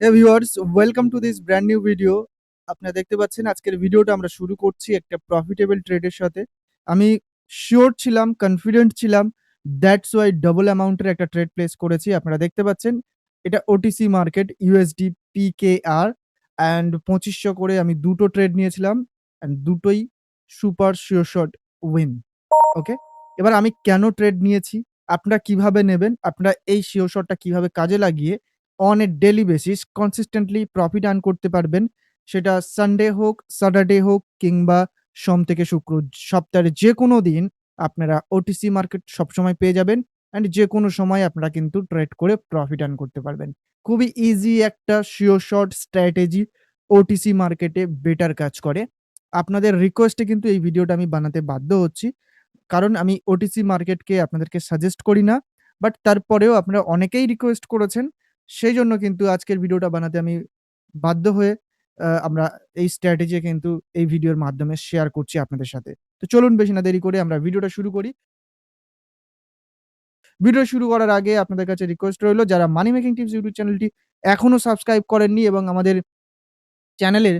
Viewers, welcome to this brand new video. আপনারা দেখতে পাচ্ছেন আজকের ভিডিওটা আমরা শুরু করছি একটা প্রফিটেবল ট্রেডের সাথে। আমি শিওর ছিলাম, কনফিডেন্ট ছিলাম। দ্যাটস ওয়াই ডাবল অ্যামাউন্টের একটা ট্রেড প্লেস করেছি। আপনারা দেখতে পাচ্ছেন এটা OTC market USD PKR and পঁচিশশো করে আমি দুটো ট্রেড নিয়েছিলাম অ্যান্ড দুটোই super sure shot win. Okay? এবার আমি কেন ট্রেড নিয়েছি? আপনারা কীভাবে নেবেন? আপনারা এই শিওর শটটা কীভাবে কাজে লাগিয়ে on a daily basis consistently profit earn করতে পারবেন। সেটা সানডে হোক, স্যাটারডে হোক কিংবা সোম থেকে শুক্র সপ্তাহের যেকোনো দিন আপনারা ওটিসি মার্কেট সবসময় পেয়ে যাবেন অ্যান্ড যে কোনো সময় আপনারা কিন্তু ট্রেড করে প্রফিট আর্ন করতে পারবেন। খুবই ইজি একটা শিওর শট স্ট্র্যাটেজি ওটিসি মার্কেটে বেটার কাজ করে। আপনাদের রিকোয়েস্টে কিন্তু এই ভিডিওটা আমি বানাতে বাধ্য হচ্ছি। কারণ আমি ওটিসি মার্কেটকে আপনাদেরকে সাজেস্ট করি না। বাট তারপরেও আপনারা অনেকেই রিকোয়েস্ট করেছেন। সেই জন্য কিন্তু আজকের ভিডিওটা বানাতে আমি বাধ্য হয়ে আমরা এই স্ট্র্যাটেজি কিন্তু এই ভিডিওর মাধ্যমে শেয়ার করছি আপনাদের সাথে। তো চলুন বেশি না দেরি করে আমরা ভিডিওটা শুরু করি। ভিডিও শুরু করার আগে আপনাদের কাছে রিকোয়েস্ট রইল, যারা মানি মেকিং টিপস ইউটিউব চ্যানেলটি এখনও সাবস্ক্রাইব করেননি এবং আমাদের চ্যানেলের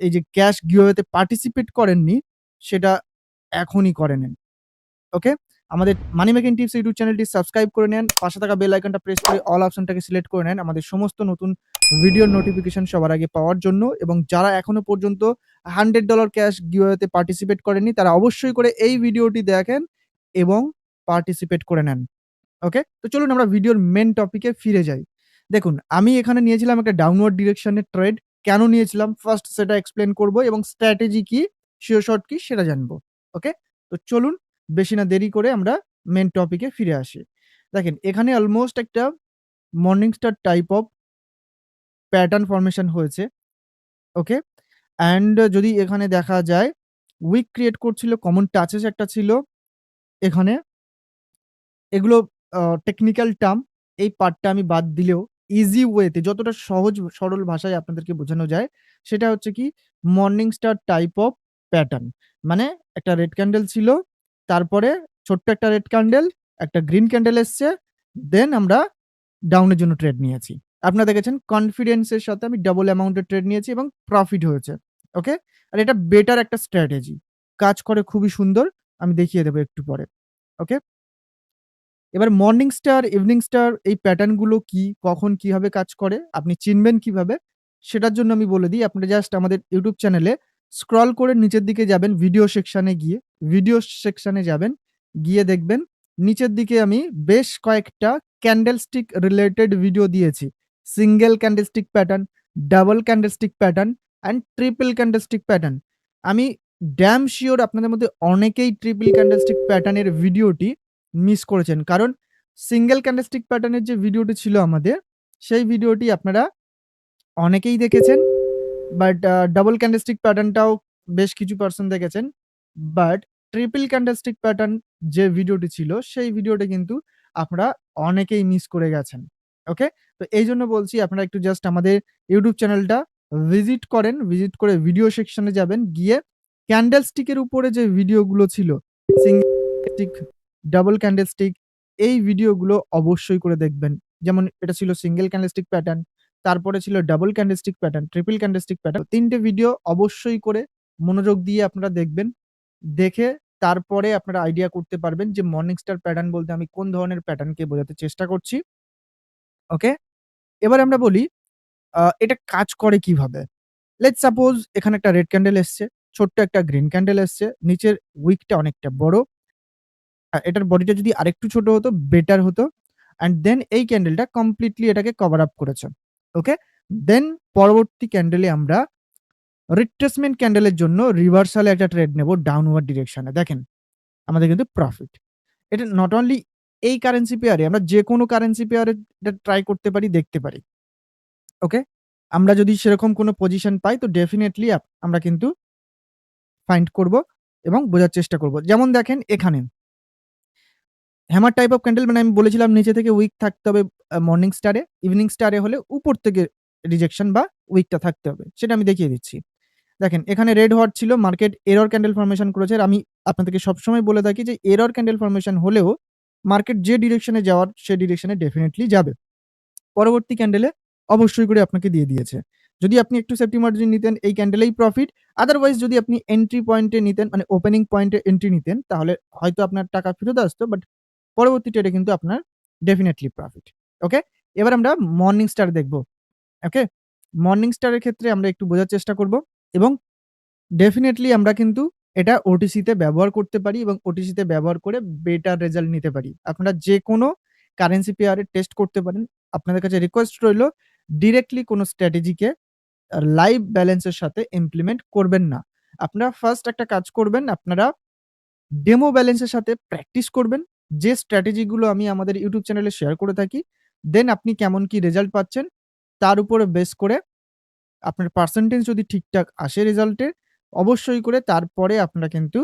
এই যে ক্যাশ গিভঅ্যাওয়েতে পার্টিসিপেট করেননি, সেটা এখনই করে নেন। ওকে? আমাদের মানি মেকিং টিপস ইউটিউব চ্যানেলটি সাবস্ক্রাইব করে নেন। পাশে থাকা বেল আইকনটা প্রেস করে অল অপশনটাকে সিলেক্ট করে নেন। আমাদের সমস্ত নতুন ভিডিওর নোটিফিকেশন সবার আগে পাওয়ার জন্য এবং যারা এখনও পর্যন্ত $100 ক্যাশ গিভঅ্যাওয়েতে পার্টিসিপেট করেননি, তারা অবশ্যই করে এই ভিডিওটি দেখেন এবং পার্টিসিপেট করে নেন। ওকে? তো চলুন আমরা ভিডিওর মেইন টপিকে ফিরে যাই। দেখুন, আমি এখানে নিয়েছিলাম একটা ডাউনওয়ার্ড ডিরেকশনের ট্রেড। কেন নিয়েছিলাম ফার্স্ট সেটা এক্সপ্লেন করব এবং স্ট্র্যাটেজি কি, শিও শট কি সেটা জানব। ওকে? তো চলুন বেশি না দেরি করে আমরা মেন টপিকে ফিরে আসি। দেখেন এখানে অলমোস্ট একটা morning star type of pattern formation হয়েছে। ওকে? অ্যান্ড যদি এখানে দেখা যায় উইক ক্রিয়েট করছিল, কমন টাচেস একটা ছিল এখানে। এগুলো টেকনিক্যাল টার্ম এই পার্টটা আমি বাদ দিলেও ইজি ওয়েতে যতটা সহজ সরল ভাষায় আপনাদেরকে বোঝানো যায় সেটা হচ্ছে কি morning star type of pattern. মানে একটা রেড ক্যান্ডেল ছিল। তারপরে ছোট্ট একটা রেড ক্যান্ডেল, একটা গ্রিন ক্যান্ডেল এসছে। দেন আমরা ডাউনের জন্য ট্রেড নিয়েছি। আপনারা দেখেছেন কনফিডেন্স এর সাথে আমি ডাবল অ্যামাউন্ট এর ট্রেড নিয়েছি এবং প্রফিট হয়েছে। ওকে? আর এটা বেটার একটা স্ট্র্যাটেজি। কাজ করে খুবই সুন্দর। আমি দেখিয়ে দেব একটু পরে। ওকে? এবার মর্নিং স্টার, ইভিনিং স্টার এই প্যাটার্নগুলো কি, কখন কীভাবে কাজ করে, আপনি চিনবেন কীভাবে? সেটার জন্য আমি বলে দিই আপনারা জাস্ট আমাদের ইউটিউব চ্যানেলে স্ক্রল করে নিচের দিকে যাবেন ভিডিও সেকশানে গিয়ে, ভিডিও সেকশানে যাবেন। গিয়ে দেখবেন নিচের দিকে আমি বেশ কয়েকটা ক্যান্ডেলস্টিক রিলেটেড ভিডিও দিয়েছি। Single candlestick pattern, double candlestick pattern and triple candlestick pattern. আমি ড্যাম শিওর আপনাদের মধ্যে অনেকেই ট্রিপল ক্যান্ডেলস্টিক প্যাটার্ন এর ভিডিওটি মিস করেছেন। কারণ সিঙ্গেল ক্যান্ডেলস্টিক প্যাটার্নের যে ভিডিওটি ছিল আমাদের, সেই ভিডিওটি আপনারা অনেকেই দেখেছেন। বাট ডাবল ক্যান্ডেলস্টিক প্যাটার্নটাও বেশ কিছু পারসন দেখেছেন। বাট ট্রিপল ক্যান্ডেলস্টিক প্যাটার্ন যে ভিডিওটি ছিল সেই ভিডিওটা কিন্তু আপনারা অনেকেই মিস করে গেছেন। ওকে? তো এই জন্য বলছি আপনারা একটু জাস্ট আমাদের ইউটিউব চ্যানেলটা ভিজিট করেন। ভিজিট করে ভিডিও সেকশনে যাবেন। গিয়ে ক্যান্ডেলস্টিক এর উপরে যে ভিডিওগুলো ছিল সিঙ্গেল স্টিক, ডাবল ক্যান্ডেলস্টিক এই ভিডিওগুলো অবশ্যই করে দেখবেন। যেমন এটা ছিল সিঙ্গেল ক্যান্ডেলস্টিক প্যাটার্ন, তারপরে ছিল double candlestick pattern, triple candlestick pattern. তিনটে ভিডিও অবশ্যই করে মনোযোগ দিয়ে আপনারা দেখবেন। দেখে তারপরে আপনারা আইডিয়া করতে পারবেন যে মর্নিং স্টার প্যাটার্ন বলতে আমি কোন ধরনের প্যাটার্নকে বোঝাতে চেষ্টা করছি। ওকে? এবার আমরা বলি এটা কাজ করে কীভাবে? লেটস সাপোজ এখানে একটা রেড ক্যান্ডেল এসছে, ছোট্ট একটা গ্রিন ক্যান্ডেল এসছে, নিচের উইকটা অনেকটা বড়। এটার বডিটা যদি আরেকটু ছোট হতো বেটার হতো। অ্যান্ড দেন এই ক্যান্ডেলটা কমপ্লিটলি এটাকে কভার আপ করেছে। ওকে? দেন পরবর্তী ক্যান্ডেলে আমরা রিট্রেসমেন্ট ক্যান্ডেলের জন্য রিভার্সাল একটা ট্রেড নেব ডাউনওয়ার্ড ডিরেকশন। দেখেন আমাদের কিন্তু প্রফিট। এটা নট অনলি এই কারেন্সি পেয়ারে আমরা যে কোনো কারেন্সি পেয়ারে এটা ট্রাই করতে পারি, দেখতে পারি। ওকে? আমরা যদি সেরকম কোনো পজিশন পাই তো ডেফিনেটলি আমরা কিন্তু ফাইন্ড করব এবং বোঝার চেষ্টা করব। যেমন দেখেন এখানে হ্যামার টাইপ অফ ক্যান্ডেল মানে আমি বলেছিলাম নিচে থেকে উইক থাকতে হবে মর্নিং স্টারে, ইভিনিং স্টারে হলে উপর থেকে রিজেকশন বা উইকটা থাকতে হবে। সেটা আমি দেখিয়ে দিচ্ছি। দেখেন এখানে রেড হট ছিল মার্কেট এরর ক্যান্ডেল ফরমেশন করেছে। আমি আপনাদেরকে সবসময় বলে থাকি যে এরর ক্যান্ডেল ফরমেশন হলেও মার্কেট যে ডিরেকশন যাওয়ার সে ডিরেকশন ডেফিনেটলি যাবে। পরবর্তী ক্যান্ডেলে অবশ্যই করে আপনাকে দিয়ে দিয়েছে। যদি আপনি একটু সেফটি মার্জিন নিতেন এই ক্যান্ডেলেই প্রফিট। আদারওয়াইজ যদি আপনি এন্ট্রি পয়েন্টে নিতেন মানে ওপেনিং পয়েন্টে এন্ট্রি নিতেন তাহলে হয়তো আপনার টাকা ফেরত আসতো বাট পরবর্তী ট্রেডে কিন্তু আপনার ডেফিনেটলি প্রফিট। ওকে? এবার আমরা মর্নিং স্টার দেখব। ওকে? মর্নিং স্টারের ক্ষেত্রে আমরা একটু বোঝার চেষ্টা করব এবং ডেফিনেটলি আমরা কিন্তু এটা ওটিসিতে ব্যবহার করতে পারি এবং ওটিসিতে ব্যবহার করে বেটার রেজাল্ট নিতে পারি। আপনারা যে কোনো কারেন্সি পেয়ারে টেস্ট করতে পারেন। আপনাদের কাছে রিকোয়েস্ট রইল ডিরেক্টলি কোনো স্ট্র্যাটেজিকে লাইভ ব্যালেন্সের সাথে ইমপ্লিমেন্ট করবেন না। আপনারা ফার্স্ট একটা কাজ করবেন, আপনারা ডেমো ব্যালেন্সের সাথে প্র্যাকটিস করবেন। যে স্ট্র্যাটেজিগুলো আমি আমাদের ইউটিউব চ্যানেলে শেয়ার করে থাকি। দেন আপনি কেমন কি রেজাল্ট পাচ্ছেন তার উপরে বেস করে আপনার পার্সেন্টেজ যদি ঠিকঠাক আসে রেজাল্টে অবশ্যই করে তারপরে আপনারা কিন্তু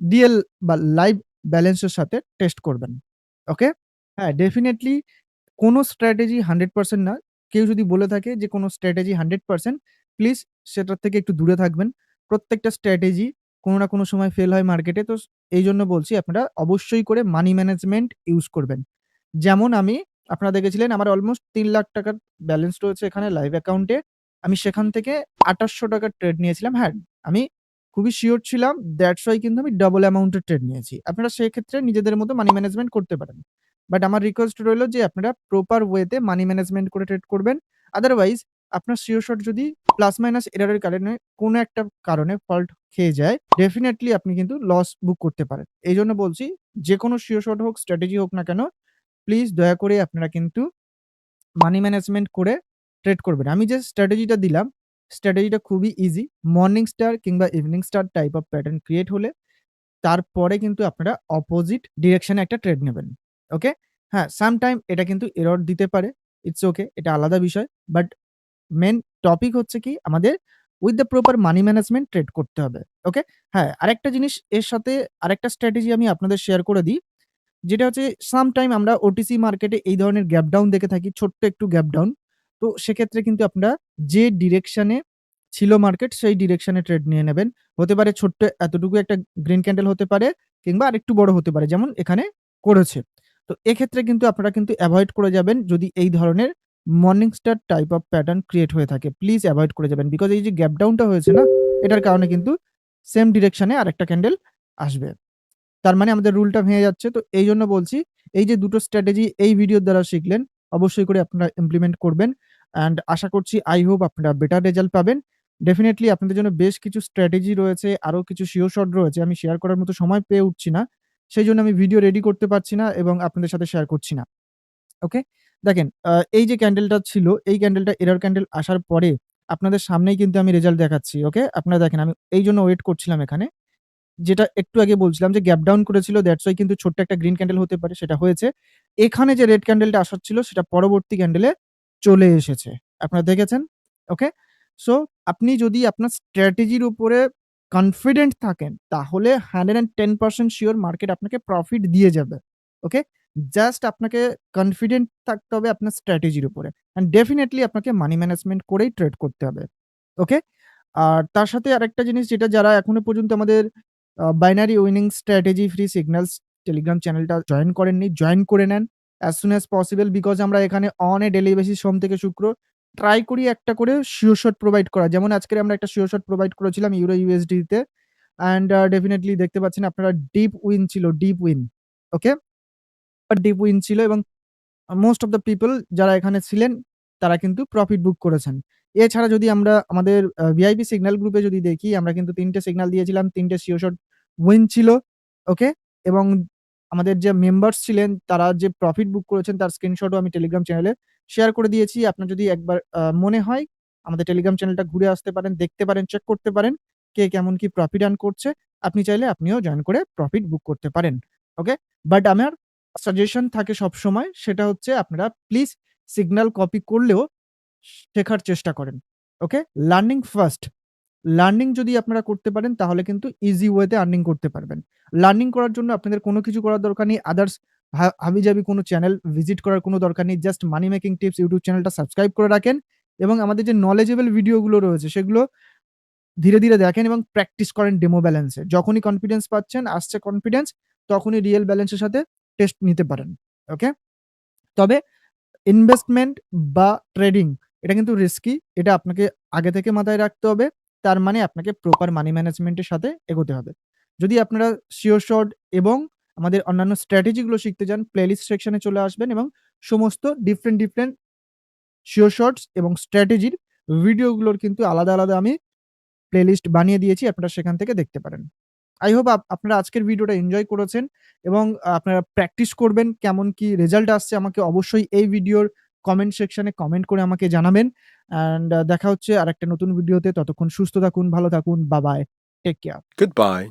ডিএল বা লাইভ ব্যালেন্সের সাথে টেস্ট করবেন। ওকে? হ্যাঁ, ডেফিনেটলি কোনো স্ট্র্যাটেজি 100% না। কেউ যদি বলে থাকে যে কোনো স্ট্র্যাটেজি 100% প্লিজ সেটার থেকে একটু দূরে থাকবেন। প্রত্যেকটা স্ট্র্যাটেজি কোনো না কোনো সময় ফেল হয় মার্কেটে। তো এই জন্য বলছি আপনারা অবশ্যই করে মানি ম্যানেজমেন্ট ইউজ করবেন। যেমন আমি আপনারা দেখেছিলেন আমার অলমোস্ট তিন লাখ টাকার ব্যালেন্স রয়েছে এখানে লাইভ অ্যাকাউন্টে। আমি সেখান থেকে ৳২৮০০ ট্রেড নিয়েছিলাম। হ্যাঁ, আমি খুবই শিওর ছিলাম দ্যাটস ওয়াই কিন্তু আমি ডাবল অ্যামাউন্টের ট্রেড নিয়েছি। আপনারা সেক্ষেত্রে নিজেদের মতো মানি ম্যানেজমেন্ট করতে পারেন। বাট আমার রিকোয়েস্ট রইল যে আপনারা প্রপার ওয়েতে মানি ম্যানেজমেন্ট করে ট্রেড করবেন। আদারওয়াইজ আপনার সিওর শট যদি প্লাস মাইনাস এরর এর কারণে কোনো একটা কারণে ফল্ট খেয়ে যায় ডেফিনেটলি আপনি কিন্তু লস বুক করতে পারেন। এই জন্য বলছি যেকোনো সিওর শট হোক, স্ট্র্যাটেজি হোক না কেন প্লিজ দয়া করে আপনারা কিন্তু মানি ম্যানেজমেন্ট করে ট্রেড করবেন। আমি যে স্ট্র্যাটেজিটা দিলাম স্ট্র্যাটেজিটা খুবই ইজি। মর্নিং স্টার কিংবা evening star type of pattern create হলে তারপরে কিন্তু আপনারা অপোজিট ডিরেকশন একটা ট্রেড নেবেন। ওকে? হ্যাঁ, সামটাইম এটা কিন্তু এরর দিতে পারে। ইটস ওকে এটা আলাদা বিষয়। বাট মেইন টপিক হচ্ছে কি আমাদের with the proper money management trade করতে হবে। ওকে? হ্যাঁ, আরেকটা জিনিস এর সাথে আরেকটা স্ট্র্যাটেজি আমি আপনাদের শেয়ার করে দিই। যেটা হচ্ছে সামটাইম আমরা ওটিসি মার্কেটে এই ধরনের গ্যাপ ডাউন দেখে থাকি। ছোট্ট একটু গ্যাপ ডাউন। তো সেক্ষেত্রে কিন্তু আপনারা যে ডিরেকশন ছিল মার্কেট সেই ডিরেকশন ট্রেড নিয়ে নেবেন। হতে পারে ছোট্ট এতটুকু একটা গ্রিন ক্যান্ডেল হতে পারে কিংবা আরেকটু বড় হতে পারে। যেমন এখানে করেছে। তো এক্ষেত্রে কিন্তু আপনারা কিন্তু অ্যাভয়েড করে যাবেন যদি এই ধরনের morning star type of pattern create হয়ে থাকে। প্লিজ অ্যাভয়েড করে যাবেন। বিকজ এই যে গ্যাপ ডাউনটা হয়েছে না এটার কারণে কিন্তু সেম ডিরেকশন আরেকটা ক্যান্ডেল আসবে। তার মানে আমাদের রুলটা ভেঙে যাচ্ছে। তো এই জন্য বলছি এই যে দুটো স্ট্র্যাটেজি এই ভিডিওর দ্বারা শিখলেন অবশ্যই করে আপনারা ইমপ্লিমেন্ট করবেন। অ্যান্ড আশা করছি আই হোপ আপনারা বেটার রেজাল্ট পাবেন। ডেফিনেটলি আপনাদের জন্য বেশ কিছু স্ট্র্যাটেজি রয়েছে, আরও কিছু সিওর শট রয়েছে। আমি শেয়ার করার মতো সময় পেয়ে উঠছি না। সেই জন্য আমি ভিডিও রেডি করতে পারছি না এবং আপনাদের সাথে শেয়ার করছি না। ওকে? দেখেন এই যে ক্যান্ডেলটা ছিল, এই ক্যান্ডেলটা এরর ক্যান্ডেল আসার পরে আপনাদের সামনেই কিন্তু আমি রেজাল্ট দেখাচ্ছি। ওকে? আপনারা দেখেন, আমি এইজন্য ওয়েট করছিলাম এখানে। যেটা একটু আগে বলছিলাম যে গ্যাপ ডাউন করেছিল দ্যাটস ওয়াই কিন্তু ছোট্ট একটা গ্রিন ক্যান্ডেল হতে পারে, সেটা হয়েছে। এখানে যে রেড ক্যান্ডেলটা আসার ছিল, সেটা পরবর্তী ক্যান্ডেলে চলে এসেছে। আপনারা দেখেছেন? ওকে? সো আপনি যদি আপনার স্ট্র্যাটেজির উপরে কনফিডেন্ট থাকেন, তাহলে 110% সিওর মার্কেট আপনাকে প্রফিট দিয়ে যাবে। ওকে? জাস্ট আপনাকে কনফিডেন্ট থাকতে হবে আপনার স্ট্র্যাটেজির উপরে। অ্যান্ড ডেফিনেটলি আপনাকে মানি ম্যানেজমেন্ট করেই ট্রেড করতে হবে। ওকে? আর তার সাথে আরেকটা জিনিস যেটা যারা এখনও পর্যন্ত আমাদের binary winning strategy free signals Telegram চ্যানেলটা জয়েন করেননি, জয়েন করে নেন as soon as possible because আমরা এখানে অন এ ডেলি বেসিস সোম থেকে শুক্র ট্রাই করি একটা করে সিওর শট প্রোভাইড করা। যেমন আজকের আমরা একটা সিওর শট প্রোভাইড করেছিলাম ইউরো ইউএসডি তে। অ্যান্ড ডেফিনেটলি দেখতে পাচ্ছেন আপনারা ডিপ উইন ছিল, deep win. Okay? Deep win ছিল এবং মোস্ট অফ দ্যা পিপল যারা এখানে ছিলেন তারা কিন্তু প্রফিট বুক করেছেন। এছাড়া যদি আমরা আমাদের ভিআইপি সিগন্যাল গ্রুপে যদি দেখি আমরা কিন্তু তিনটে সিগন্যাল দিয়েছিলাম। ৩ টে সিওর শট উইন ছিল। ওকে? এবং আমাদের যে মেম্বার্স ছিলেন তারা যে প্রফিট বুক করেছেন তার স্ক্রিনশটও আমি টেলিগ্রাম চ্যানেলে শেয়ার করে দিয়েছি। আপনার যদি একবার মনে হয় আমাদের টেলিগ্রাম চ্যানেলটা ঘুরে আসতে পারেন, দেখতে পারেন, চেক করতে পারেন। কে কেমন কি প্রফিট আর্ন করছে। আপনি চাইলে আপনিও জয়েন করে প্রফিট বুক করতে পারেন। ওকে? বাট আমার সাজেশন থাকে সবসময় সেটা হচ্ছে আপনারা প্লিজ সিগন্যাল কপি করলেও শেখার চেষ্টা করেন। ওকে? Learning first. লার্নিং যদি আপনারা করতে পারেন তাহলে কিন্তু ইজি ওয়েতে আর্নিং করতে পারবেন। লার্নিং করার জন্য আপনাদের কোনো কিছু করার দরকার নেই। আদার্স হা হাবিজাবি কোনো চ্যানেল ভিজিট করার কোনো দরকার নেই। Just money making tips YouTube চ্যানেলটা সাবস্ক্রাইব করে রাখেন এবং আমাদের যে নলেজেবল ভিডিওগুলো রয়েছে সেগুলো ধীরে, ধীরে দেখেন এবং প্র্যাকটিস করেন ডেমো ব্যালেন্সে। যখনই কনফিডেন্স পাচ্ছেন, আসছে কনফিডেন্স, তখনই রিয়েল ব্যালেন্সের সাথে টেস্ট নিতে পারেন। ওকে? তবে ইনভেস্টমেন্ট বা ট্রেডিং এটা কিন্তু রিস্কি। এটা আপনাকে আগে থেকে মাথায় রাখতে হবে। তার মানে আপনাকে প্রপার মানি ম্যানেজমেন্টের সাথে এগোতে হবে। যদি আপনারা শিওর শট এবং আমাদের অন্যান্য স্ট্র্যাটেজিগুলো শিখতে চান, প্লেলিস্ট সেকশনে চলে আসবেন এবং সমস্ত ডিফারেন্ট, ডিফারেন্ট শিওর শটস এবং স্ট্র্যাটেজির ভিডিওগুলোর কিন্তু আলাদা, আলাদা আমি প্লেলিস্ট বানিয়ে দিয়েছি। আপনারা সেখান থেকে দেখতে পারেন। আই হোপ আপনারা আজকের ভিডিওটা এনজয় করেছেন এবং আপনারা প্র্যাকটিস করবেন। কেমন কি রেজাল্ট আসছে আমাকে অবশ্যই এই ভিডিওর কমেন্ট সেকশনে কমেন্ট করে আমাকে জানাবেন। অ্যান্ড দেখা হচ্ছে আর একটা নতুন ভিডিওতে। ততক্ষণ সুস্থ থাকুন, ভালো থাকুন। বা বাই। Take care. Goodbye.